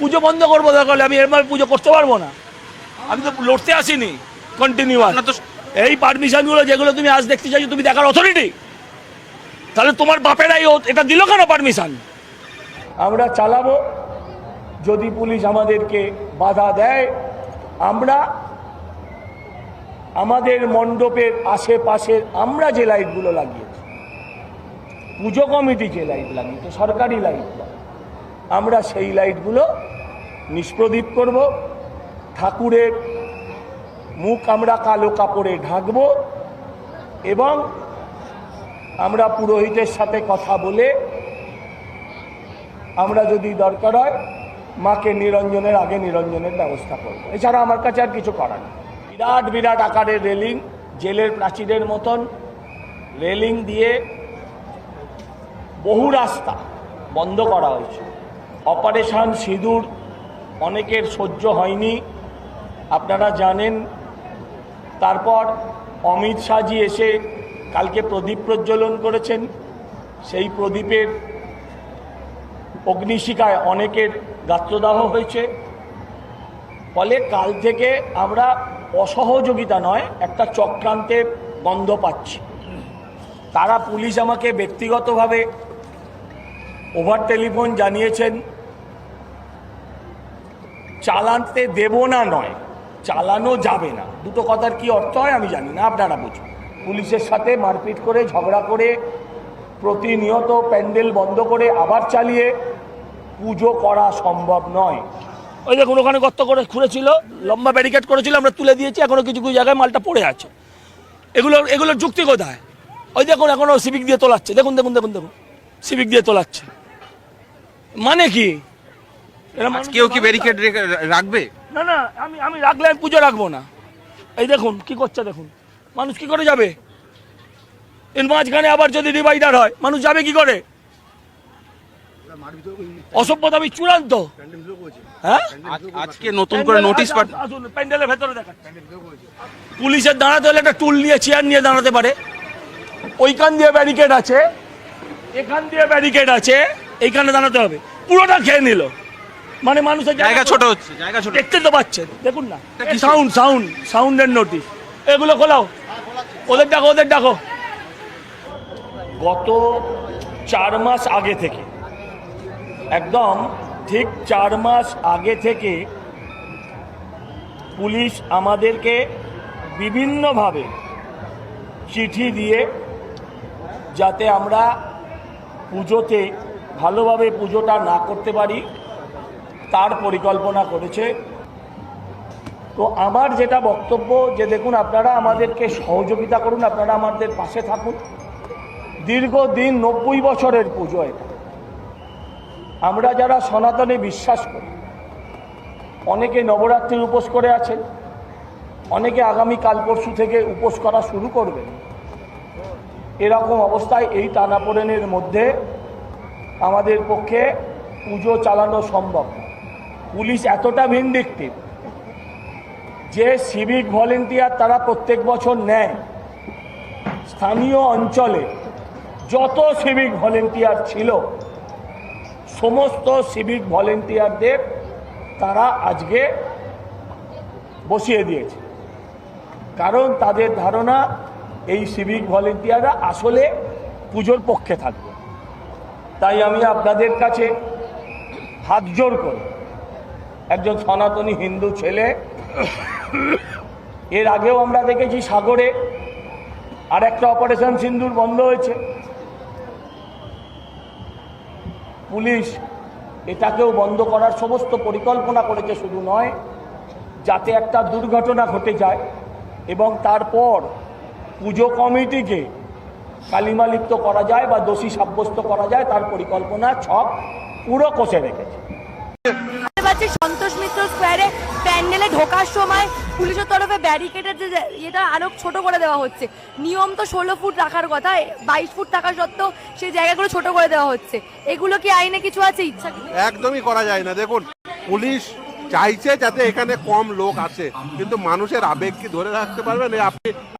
পুজো বন্ধ করব দরকার হলে আমি এরভাবে পুজো করতে পারব না। আমি তো লড়তে আসিনি কন্টিনিউ আপনার তো এই পারমিশনগুলো যেগুলো তুমি আজ দেখতে চাইছো তুমি দেখার অথরিটি তাহলে তোমার বাপেরাই ও- এটা দিল কেন পারমিশন আমরা চালাবো যদি পুলিশ আমাদেরকে বাধা দেয় আমরা আমাদের মণ্ডপের আশেপাশের আমরা যে লাইটগুলো লাগিয়েছি পুজো কমিটি যে লাইট লাগিয়েছে সরকারি লাইট। আমরা সেই লাইটগুলো নিষ্প্রদীপ করব, ঠাকুরের মুখ আমরা কালো কাপড়ে ঢাকবো এবং আমরা পুরোহিতের সাথে কথা বলে আমরা যদি দরকার হয়, মাকে নিরঞ্জনের আগে নিরঞ্জনের ব্যবস্থা করব। এছাড়া আমার কাছে আর কিছু করার বিরাট বিরাট আকারের রেলিং, জেলের প্রাচীরের মতন রেলিং দিয়ে বহু রাস্তা বন্ধ করা হয়েছে। অপারেশন সিঁদুর অনেকের সহ্য হয়নি। আপনারা জানেন, তারপর অমিত শাহজি এসে কালকে প্রদীপ প্রজ্বলন করেছেন। সেই প্রদীপের অগ্নিশিকায় অনেকের গাত্রদাহ হয়েছে। ফলে কাল থেকে আমরা অসহযোগিতা নয়, একটা চক্রান্তের গন্ধ পাচ্ছি। তারা পুলিশ আমাকে ব্যক্তিগতভাবে ওভার টেলিফোন জানিয়েছেন চালানতে দেব না নয়, চালানো যাবে না। দুটো কথার কি অর্থ হয় আমি জানি না, আপনারা বুঝুন। পুলিশের সাথে মারপিট করে, ঝগড়া করে, প্রতিনিয়ত প্যান্ডেল বন্ধ করে আবার চালিয়ে পুজো করা সম্ভব নয়। ওই দেখুন, ওখানে গর্ত করে খুঁড়েছিল, লম্বা ব্যারিকেড করেছিল, আমরা তুলে দিয়েছি, এখনও কিছু কিছু জায়গায় মালটা পড়ে আছে। এগুলো, এগুলোর যুক্তি কোথায়? ওই দেখুন, এখনও সিভিক দিয়ে তোলাচ্ছে। দেখুন দেখুন দেখুন দেখুন। সিভিক দিয়ে তোলাচ্ছে। মানে কি? এরা কেউ কি ব্যারিকেড রাখবে? না না আমি আমি রাখলে আমি পুজো রাখব না। এই দেখুন কি করছে দেখুন। মানুষ কি করে যাবে? এর মাঝখানে আবার যদি ডিভাইডার হয় মানুষ যাবে কি করে? অসভ্যতা আমি চূড়ান্ত হ্যাঁ? আজকে নতুন করে নোটিশ আসুন, আসুন, প্যান্ডেলের ভেতরে দেখা পুলিশের দাঁড়াতে হলে একটা টুল নিয়ে চেয়ার নিয়ে দাঁড়াতে পারে। ওইখান দিয়ে ব্যারিকেড আছে। এখান দিয়ে ব্যারিকেড আছে। এইখানে দাঁড়াতে হবে। পুরোটা খেয়ে নিল। মানে মানুষের জায়গা ছোট হচ্ছে জায়গা ছোট। দেখতে তো পাচ্ছেন দেখুন না। সাউন্ড সাউন্ড সাউন্ডের নোটিশ। এগুলো খোলাও। ওদের ডাকো ওদের ডাকো। গত চার মাস আগে থেকে একদম ঠিক চার মাস আগে থেকে পুলিশ আমাদেরকে বিভিন্নভাবে চিঠি দিয়ে যাতে আমরা পুজোতে ভালোভাবে পুজোটা না করতে পারি, তার পরিকল্পনা করেছে। তো আমার যেটা বক্তব্য, যে দেখুন, আপনারা আমাদেরকে সহযোগিতা করুন, আপনারা আমাদের পাশে থাকুন। দীর্ঘদিন নব্বই বছরের পুজো এটা। আমরা যারা সনাতনে বিশ্বাস করি, অনেকে নবরাত্রির উপোস করে আছেন, অনেকে আগামী কাল পরশু থেকে উপোস করা শুরু করবেন। এরকম অবস্থায় এই টানাপোড়েনের মধ্যে আমাদের পক্ষে পুজো চালানো সম্ভব। পুলিশ এতটা ভিন্ডিকটিভ যে সিভিক ভলেন্টিয়ার তারা প্রত্যেক বছর নেয়। স্থানীয় অঞ্চলে যত সিভিক ভলেন্টিয়ার ছিল, সমস্ত সিভিক ভলেন্টিয়ারদের তারা আজকে বসিয়ে দিয়েছে। কারণ তাদের ধারণা, এই সিভিক ভলেন্টিয়াররা আসলে পুজোর পক্ষে থাকবে। তাই আমি আপনাদের কাছে হাত জোর করি। একজন সনাতনী হিন্দু ছেলে, এর আগেও আমরা দেখেছি সাগরে আর একটা অপারেশন সিন্দুর বন্ধ হয়েছে। পুলিশ এটাকেও বন্ধ করার সমস্ত পরিকল্পনা করেছে, শুধু নয়, যাতে একটা দুর্ঘটনা ঘটে যায় এবং তারপর পুজো কমিটিকে কালিমালিপ্ত করা যায় বা দোষী সাব্যস্ত করা যায় তার পরিকল্পনা ছক পুরো কষে রেখেছে। পাচ্ছি সন্তোষ মিত্র স্কোয়ারে প্যান্ডেলে ঢোকার সময় পুলিশের তরফে ব্যারিকেডের যে এটা আরও ছোট করে দেওয়া হচ্ছে। নিয়ম তো ষোলো ফুট রাখার কথা বাইশ ফুট থাকা সত্ত্বেও সেই জায়গাগুলো ছোট করে দেওয়া হচ্ছে। এগুলো কি আইনে কিছু আছে? ইচ্ছা একদমই করা যায় না। দেখুন পুলিশ চাইছে যাতে এখানে কম লোক আসে কিন্তু মানুষের আবেগ কি ধরে রাখতে পারবেন? আপনি